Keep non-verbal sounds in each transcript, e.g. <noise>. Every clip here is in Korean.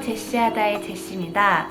제시하다의 제시입니다.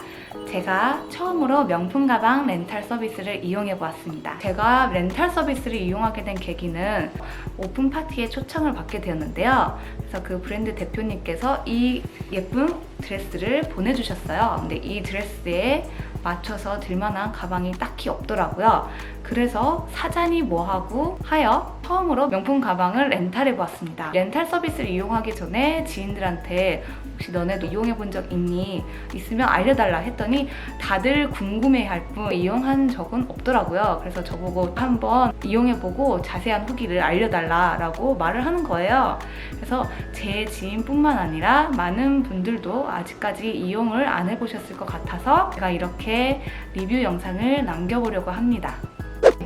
제가 처음으로 명품 가방 렌탈 서비스를 이용해 보았습니다. 제가 렌탈 서비스를 이용하게 된 계기는 오픈 파티에 초청을 받게 되었는데요. 그래서 그 브랜드 대표님께서 이 예쁜 드레스를 보내주셨어요. 근데 이 드레스에 맞춰서 들만한 가방이 딱히 없더라고요. 그래서 사자니 뭐하고 하여 처음으로 명품 가방을 렌탈해 보았습니다. 렌탈 서비스를 이용하기 전에 지인들한테 혹시 너네도 이용해 본 적 있니? 있으면 알려달라 했더니 다들 궁금해 할 뿐 이용한 적은 없더라고요. 그래서 저보고 한번 이용해보고 자세한 후기를 알려달라라고 말을 하는 거예요. 그래서 제 지인뿐만 아니라 많은 분들도 아직까지 이용을 안 해보셨을 것 같아서 제가 이렇게 리뷰 영상을 남겨보려고 합니다.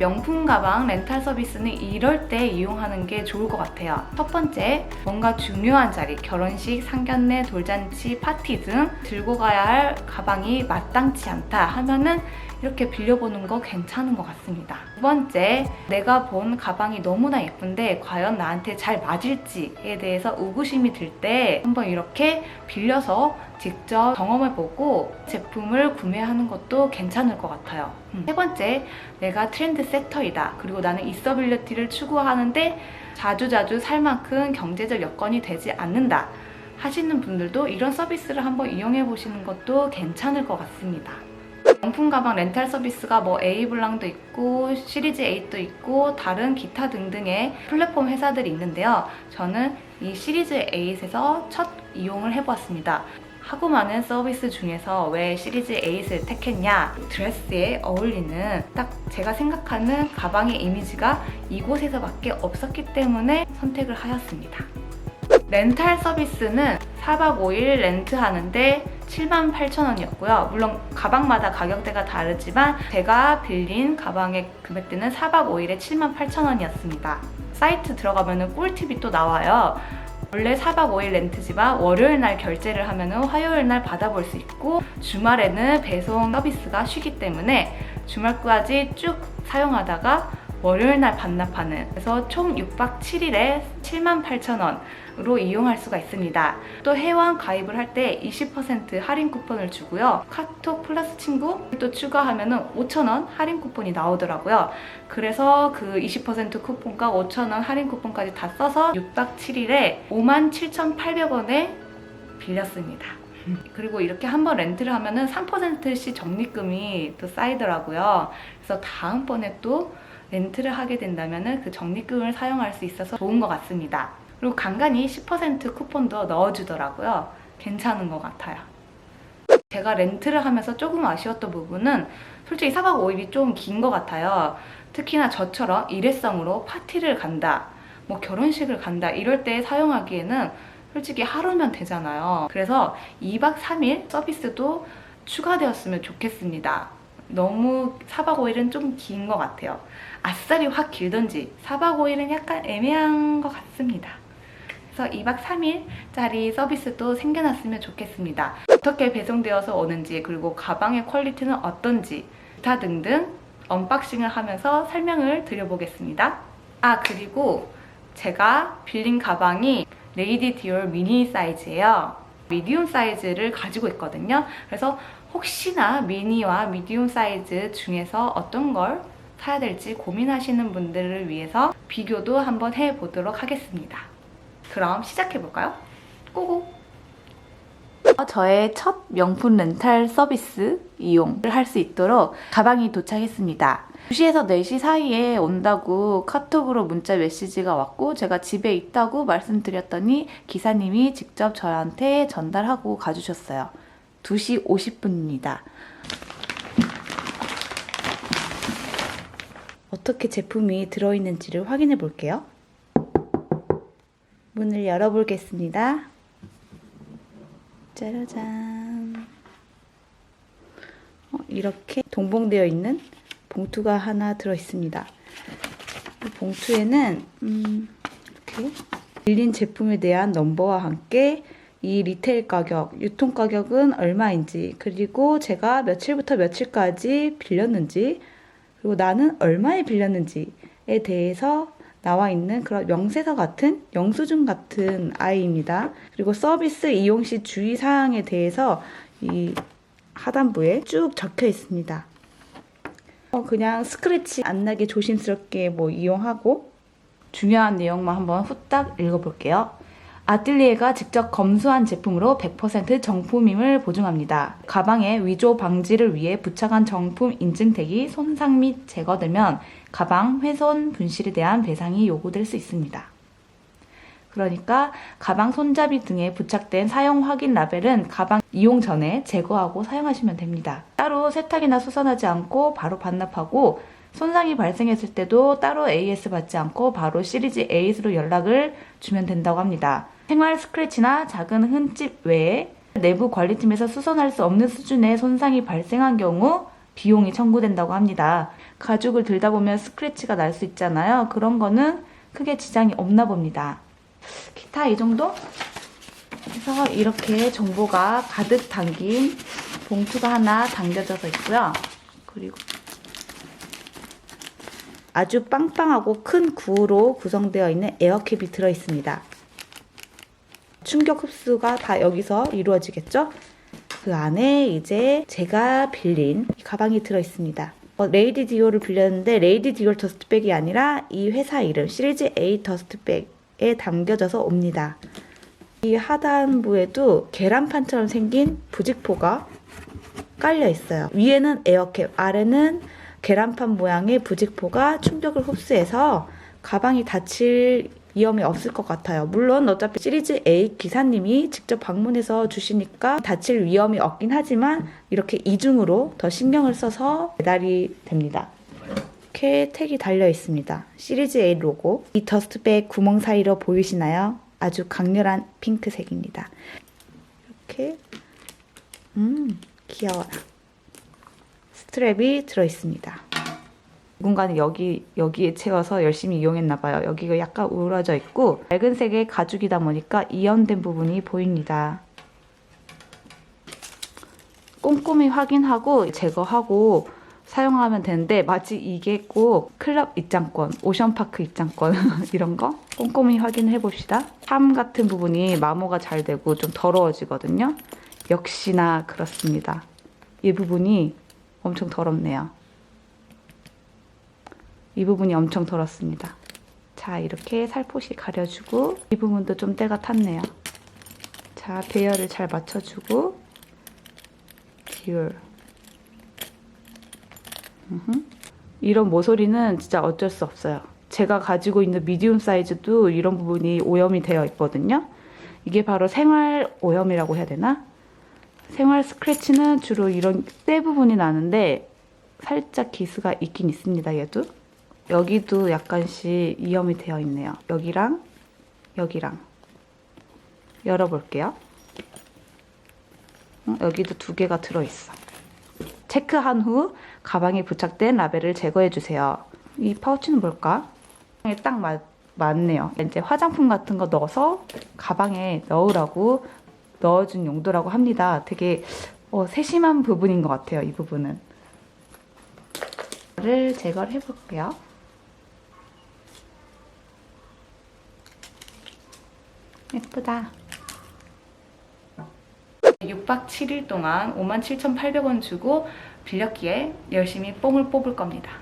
명품 가방 렌탈 서비스는 이럴 때 이용하는 게 좋을 것 같아요. 첫 번째, 뭔가 중요한 자리, 결혼식, 상견례, 돌잔치, 파티 등 들고 가야 할 가방이 마땅치 않다 하면은 이렇게 빌려보는 거 괜찮은 것 같습니다. 두 번째, 내가 본 가방이 너무나 예쁜데 과연 나한테 잘 맞을지에 대해서 의구심이 들 때 한번 이렇게 빌려서 직접 경험해보고 제품을 구매하는 것도 괜찮을 것 같아요. 음. 세 번째, 내가 트렌드 세터이다. 그리고 나는 이서빌리티를 추구하는데 자주자주 살 만큼 경제적 여건이 되지 않는다. 하시는 분들도 이런 서비스를 한번 이용해 보시는 것도 괜찮을 것 같습니다. 명품 가방 렌탈 서비스가 뭐 에이블랑도 있고 시리즈 8도 있고 다른 기타 등등의 플랫폼 회사들이 있는데요. 저는 이 시리즈 8에서 첫 이용을 해보았습니다. 하고 많은 서비스 중에서 왜 시리즈 8을 택했냐? 드레스에 어울리는 딱 제가 생각하는 가방의 이미지가 이곳에서밖에 없었기 때문에 선택을 하였습니다. 렌탈 서비스는 4박 5일 렌트하는데 78,000원이었고요. 물론 가방마다 가격대가 다르지만 제가 빌린 가방의 금액대는 4박 5일에 78,000원이었습니다. 사이트 들어가면 꿀팁이 또 나와요. 원래 4박 5일 렌트지만 월요일 날 결제를 하면 화요일 날 받아볼 수 있고 주말에는 배송 서비스가 쉬기 때문에 주말까지 쭉 사용하다가 월요일 날 반납하는. 그래서 총 6박 7일에 78,000원으 로 이용할 수가 있습니다. 또 회원 가입을 할 때 20% 할인 쿠폰을 주고요. 카톡 플러스 친구 또 추가하면 5,000원 할인 쿠폰이 나오더라고요. 그래서 그 20% 쿠폰과 5,000원 할인 쿠폰까지 다 써서 6박 7일에 57,800원에 빌렸습니다. 그리고 이렇게 한번 렌트를 하면은 3%씩 적립금이 또 쌓이더라고요. 그래서 다음번에 또 렌트를 하게 된다면 그 적립금을 사용할 수 있어서 좋은 것 같습니다. 그리고 간간히 10% 쿠폰도 넣어주더라고요. 괜찮은 것 같아요. 제가 렌트를 하면서 조금 아쉬웠던 부분은 솔직히 4박 5일이 좀 긴 것 같아요. 특히나 저처럼 일회성으로 파티를 간다, 뭐 결혼식을 간다 이럴 때 사용하기에는 솔직히 하루면 되잖아요. 그래서 2박 3일 서비스도 추가되었으면 좋겠습니다. 너무 4박 5일은 좀 긴 것 같아요. 아싸리 확 길던지 4박 5일은 약간 애매한 것 같습니다. 그래서 2박 3일짜리 서비스도 생겨났으면 좋겠습니다. 어떻게 배송되어서 오는지 그리고 가방의 퀄리티는 어떤지 기타 등등 언박싱을 하면서 설명을 드려보겠습니다. 아 그리고 제가 빌린 가방이 레이디 디올 미니 사이즈예요. 미디움 사이즈를 가지고 있거든요. 그래서 혹시나 미니와 미디움 사이즈 중에서 어떤 걸 사야 될지 고민하시는 분들을 위해서 비교도 한번 해보도록 하겠습니다. 그럼 시작해볼까요? 고고! 저의 첫 명품 렌탈 서비스 이용을 할 수 있도록 가방이 도착했습니다. 2시에서 4시 사이에 온다고 카톡으로 문자 메시지가 왔고 제가 집에 있다고 말씀드렸더니 기사님이 직접 저한테 전달하고 가주셨어요. 2시 50분입니다. 어떻게 제품이 들어있는지를 확인해 볼게요. 문을 열어보겠습니다. 짜라잔. 어, 이렇게 동봉되어 있는 봉투가 하나 들어 있습니다. 이 봉투에는 음, 이렇게 빌린 제품에 대한 넘버와 함께 이 리테일 가격, 유통 가격은 얼마인지, 그리고 제가 며칠부터 며칠까지 빌렸는지, 그리고 나는 얼마에 빌렸는지에 대해서 나와 있는 그런 명세서 같은 영수증 같은 아이입니다. 그리고 서비스 이용 시 주의 사항에 대해서 이 하단부에 쭉 적혀 있습니다. 어, 그냥 스크래치 안 나게 조심스럽게 뭐 이용하고 중요한 내용만 한번 후딱 읽어볼게요. 아뜰리에가 직접 검수한 제품으로 100% 정품임을 보증합니다. 가방의 위조 방지를 위해 부착한 정품 인증택이 손상 및 제거되면 가방 훼손 분실에 대한 배상이 요구될 수 있습니다. 그러니까 가방 손잡이 등에 부착된 사용 확인 라벨은 가방 이용 전에 제거하고 사용하시면 됩니다. 따로 세탁이나 수선하지 않고 바로 반납하고 손상이 발생했을 때도 따로 AS 받지 않고 바로 시리즈 AS로 연락을 주면 된다고 합니다. 생활 스크래치나 작은 흠집 외에 내부 관리팀에서 수선할 수 없는 수준의 손상이 발생한 경우 비용이 청구된다고 합니다. 가죽을 들다 보면 스크래치가 날 수 있잖아요. 그런 거는 크게 지장이 없나 봅니다. 기타 이 정도? 그래서 이렇게 정보가 가득 담긴 봉투가 하나 담겨져서 있고요. 그리고 아주 빵빵하고 큰 구로 구성되어 있는 에어캡이 들어 있습니다. 충격 흡수가 다 여기서 이루어지겠죠? 그 안에 이제 제가 빌린 이 가방이 들어 있습니다. 어, 레이디 디오를 빌렸는데 레이디 디오 더스트백이 아니라 이 회사 이름 시리즈 A 더스트백에 담겨져서 옵니다. 이 하단부에도 계란판처럼 생긴 부직포가 깔려 있어요. 위에는 에어캡, 아래는 계란판 모양의 부직포가 충격을 흡수해서 가방이 다칠 위험이 없을 것 같아요. 물론 어차피 시리즈 A 기사님이 직접 방문해서 주시니까 다칠 위험이 없긴 하지만 이렇게 이중으로 더 신경을 써서 배달이 됩니다. 이렇게 택이 달려 있습니다. 시리즈 A 로고. 이 더스트백 구멍 사이로 보이시나요? 아주 강렬한 핑크색입니다. 이렇게 음 귀여워요. 스트랩이 들어 있습니다. 누군가는 여기 여기에 채워서 열심히 이용했나 봐요. 여기가 약간 우러져 있고 맑은 색의 가죽이다 보니까 이연된 부분이 보입니다. 꼼꼼히 확인하고 제거하고 사용하면 되는데 마치 이게 꼭 클럽 입장권, 오션파크 입장권 <laughs> 이런 거 꼼꼼히 확인해 봅시다. 함 같은 부분이 마모가 잘 되고 좀 더러워지거든요. 역시나 그렇습니다. 이 부분이 엄청 더럽네요. 이 부분이 엄청 더럽습니다. 자, 이렇게 살포시 가려주고 이 부분도 좀 때가 탔네요. 자, 배열을 잘 맞춰주고 듀얼 음흠. 이런 모서리는 진짜 어쩔 수 없어요. 제가 가지고 있는 미디움 사이즈도 이런 부분이 오염이 되어 있거든요. 이게 바로 생활 오염이라고 해야 되나? 생활 스크래치는 주로 이런 때 부분이 나는데 살짝 기스가 있긴 있습니다. 얘도. 여기도 약간씩 이염이 되어 있네요. 여기랑 여기랑 열어볼게요. 어, 여기도 두 개가 들어있어. 체크한 후 가방에 부착된 라벨을 제거해 주세요. 이 파우치는 뭘까? 딱 맞, 맞네요. 이제 화장품 같은 거 넣어서 가방에 넣으라고 넣어준 용도라고 합니다. 되게 어, 세심한 부분인 것 같아요. 이 부분은. 를 제거를 해볼게요. 예쁘다. 6박 7일 동안 57,800원 주고 빌렸기에 열심히 뽕을 뽑을 겁니다.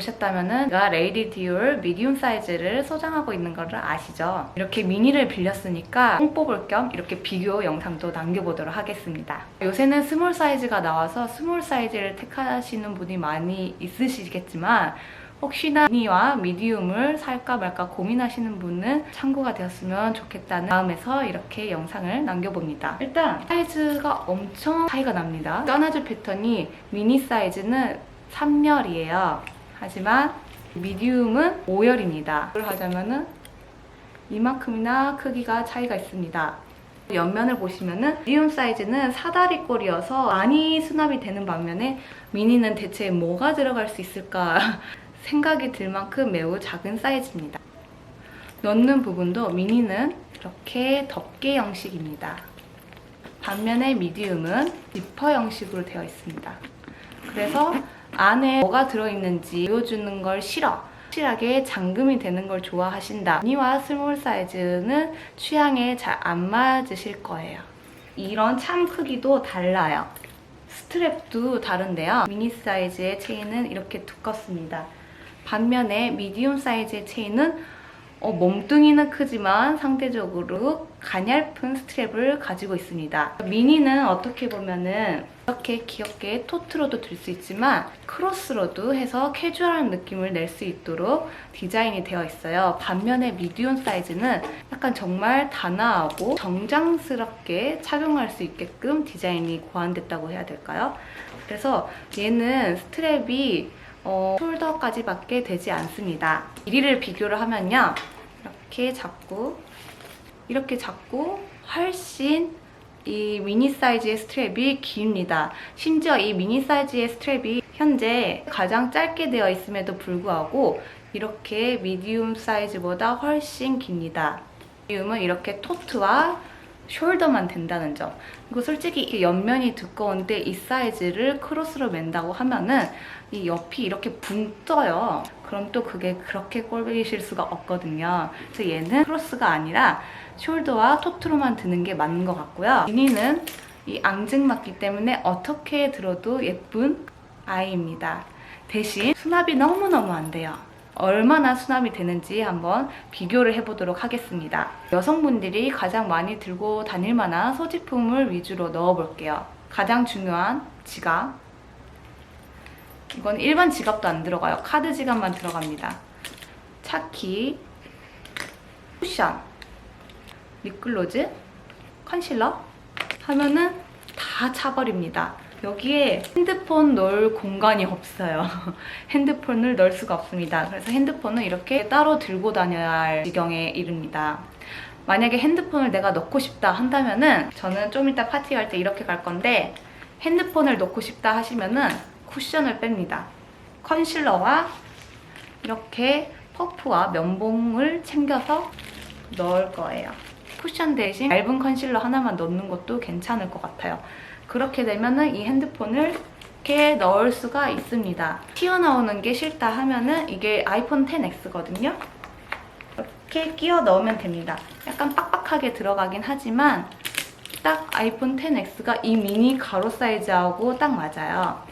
보셨다면은 제가 레이디 디올 미디움 사이즈를 소장하고 있는 거를 아시죠? 이렇게 미니를 빌렸으니까 뽕 뽑을 겸 이렇게 비교 영상도 남겨보도록 하겠습니다. 요새는 스몰 사이즈가 나와서 스몰 사이즈를 택하시는 분이 많이 있으시겠지만 혹시나 미니와 미디움을 살까 말까 고민하시는 분은 참고가 되었으면 좋겠다는 마음에서 이렇게 영상을 남겨봅니다. 일단 사이즈가 엄청 차이가 납니다. 떠나줄 패턴이 미니 사이즈는 3열이에요. 하지만 미디움은 5열입니다. 그걸 하자면은 이만큼이나 크기가 차이가 있습니다. 옆면을 보시면은 미디움 사이즈는 사다리 꼴이어서 많이 수납이 되는 반면에 미니는 대체 뭐가 들어갈 수 있을까 <laughs> 생각이 들 만큼 매우 작은 사이즈입니다. 넣는 부분도 미니는 이렇게 덮개 형식입니다. 반면에 미디움은 지퍼 형식으로 되어 있습니다. 그래서 안에 뭐가 들어있는지 보여주는 걸 싫어. 확실하게 잠금이 되는 걸 좋아하신다. 미니와 스몰 사이즈는 취향에 잘 안 맞으실 거예요. 이런 참 크기도 달라요. 스트랩도 다른데요. 미니 사이즈의 체인은 이렇게 두껍습니다. 반면에 미디움 사이즈의 체인은 어, 몸뚱이는 크지만 상대적으로 가냘픈 스트랩을 가지고 있습니다. 미니는 어떻게 보면은 이렇게 귀엽게 토트로도 들 수 있지만 크로스로도 해서 캐주얼한 느낌을 낼 수 있도록 디자인이 되어 있어요. 반면에 미디움 사이즈는 약간 정말 단아하고 정장스럽게 착용할 수 있게끔 디자인이 고안됐다고 해야 될까요? 그래서 얘는 스트랩이 어, 숄더까지밖에 되지 않습니다. 길이를 비교를 하면요. 이렇게 잡고 이렇게 잡고 훨씬 이 미니 사이즈의 스트랩이 깁니다. 심지어 이 미니 사이즈의 스트랩이 현재 가장 짧게 되어 있음에도 불구하고 이렇게 미디움 사이즈보다 훨씬 깁니다. 미디움은 이렇게 토트와 숄더만 된다는 점. 그리고 솔직히 이 옆면이 두꺼운데 이 사이즈를 크로스로 맨다고 하면은 이 옆이 이렇게 붕 떠요. 그럼 또 그게 그렇게 꼴보기실 수가 없거든요. 그래서 얘는 크로스가 아니라 숄더와 토트로만 드는 게 맞는 것 같고요. 미니는 이 앙증맞기 때문에 어떻게 들어도 예쁜 아이입니다. 대신 수납이 너무너무 안 돼요. 얼마나 수납이 되는지 한번 비교를 해보도록 하겠습니다. 여성분들이 가장 많이 들고 다닐 만한 소지품을 위주로 넣어볼게요. 가장 중요한 지갑. 이건 일반 지갑도 안 들어가요. 카드 지갑만 들어갑니다. 차키, 쿠션, 립글로즈, 컨실러 하면은 다 차버립니다. 여기에 핸드폰 넣을 공간이 없어요. <laughs> 핸드폰을 넣을 수가 없습니다. 그래서 핸드폰은 이렇게 따로 들고 다녀야 할 지경에 이릅니다. 만약에 핸드폰을 내가 넣고 싶다 한다면은 저는 좀 이따 파티 갈 때 이렇게 갈 건데 핸드폰을 넣고 싶다 하시면은 쿠션을 뺍니다. 컨실러와 이렇게 퍼프와 면봉을 챙겨서 넣을 거예요. 쿠션 대신 얇은 컨실러 하나만 넣는 것도 괜찮을 것 같아요. 그렇게 되면은 이 핸드폰을 이렇게 넣을 수가 있습니다. 튀어나오는 게 싫다 하면은 이게 아이폰 10X거든요. 이렇게 끼워 넣으면 됩니다. 약간 빡빡하게 들어가긴 하지만 딱 아이폰 10X가 이 미니 가로 사이즈하고 딱 맞아요.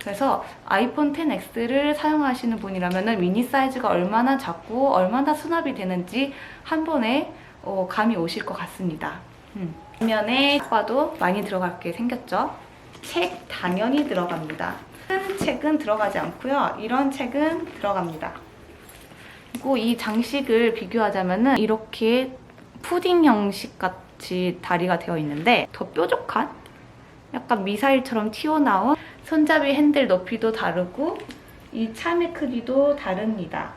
그래서 아이폰 10X를 사용하시는 분이라면 미니 사이즈가 얼마나 작고 얼마나 수납이 되는지 한 번에 어, 감이 오실 것 같습니다. 음. 뒷면에 봐도 많이 들어갈 게 생겼죠? 책 당연히 들어갑니다. 큰 책은 들어가지 않고요. 이런 책은 들어갑니다. 그리고 이 장식을 비교하자면은 이렇게 푸딩 형식 같이 다리가 되어 있는데 더 뾰족한 약간 미사일처럼 튀어나온 손잡이 핸들 높이도 다르고 이 참의 크기도 다릅니다.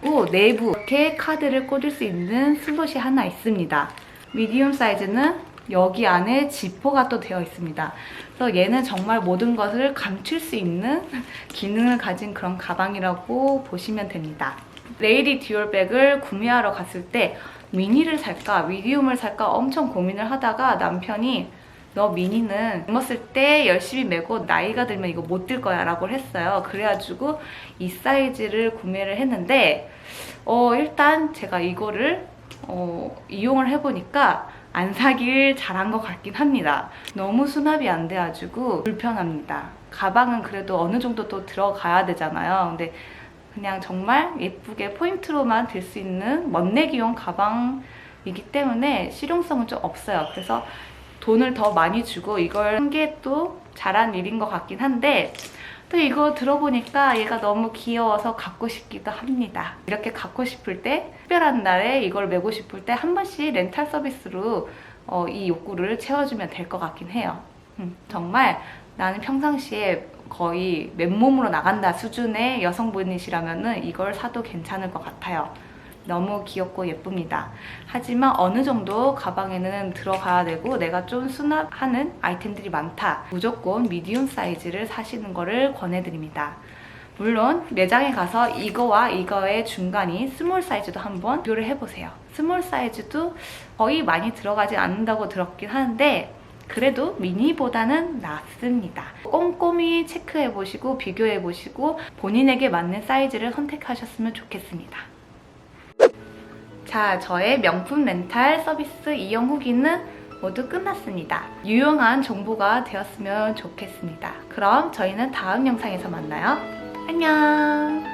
그리고 내부 이렇게 카드를 꽂을 수 있는 슬롯이 하나 있습니다. 미디움 사이즈는 여기 안에 지퍼가 또 되어 있습니다. 그래서 얘는 정말 모든 것을 감출 수 있는 <laughs> 기능을 가진 그런 가방이라고 보시면 됩니다. 레이디 듀얼백을 구매하러 갔을 때 미니를 살까 미디움을 살까 엄청 고민을 하다가 남편이 너 미니는 젊었을 때 열심히 메고 나이가 들면 이거 못 들 거야 라고 했어요. 그래가지고 이 사이즈를 구매를 했는데 어, 일단 제가 이거를 어, 이용을 해보니까 안 사길 잘한 것 같긴 합니다. 너무 수납이 안 돼가지고 불편합니다. 가방은 그래도 어느 정도 또 들어가야 되잖아요. 근데 그냥 정말 예쁘게 포인트로만 들 수 있는 멋내기용 가방이기 때문에 실용성은 좀 없어요. 그래서 돈을 더 많이 주고 이걸 한 게 또 잘한 일인 것 같긴 한데 또 이거 들어보니까 얘가 너무 귀여워서 갖고 싶기도 합니다. 이렇게 갖고 싶을 때 특별한 날에 이걸 메고 싶을 때 한 번씩 렌탈 서비스로 어, 이 욕구를 채워주면 될 것 같긴 해요. 음, 정말 나는 평상시에 거의 맨몸으로 나간다 수준의 여성분이시라면 이걸 사도 괜찮을 것 같아요. 너무 귀엽고 예쁩니다. 하지만 어느 정도 가방에는 들어가야 되고 내가 좀 수납하는 아이템들이 많다. 무조건 미디움 사이즈를 사시는 거를 권해드립니다. 물론 매장에 가서 이거와 이거의 중간이 스몰 사이즈도 한번 비교를 해보세요. 스몰 사이즈도 거의 많이 들어가지 않는다고 들었긴 하는데 그래도 미니보다는 낫습니다. 꼼꼼히 체크해보시고 비교해보시고 본인에게 맞는 사이즈를 선택하셨으면 좋겠습니다. 자, 저의 명품 렌탈 서비스 이용 후기는 모두 끝났습니다. 유용한 정보가 되었으면 좋겠습니다. 그럼 저희는 다음 영상에서 만나요. 안녕!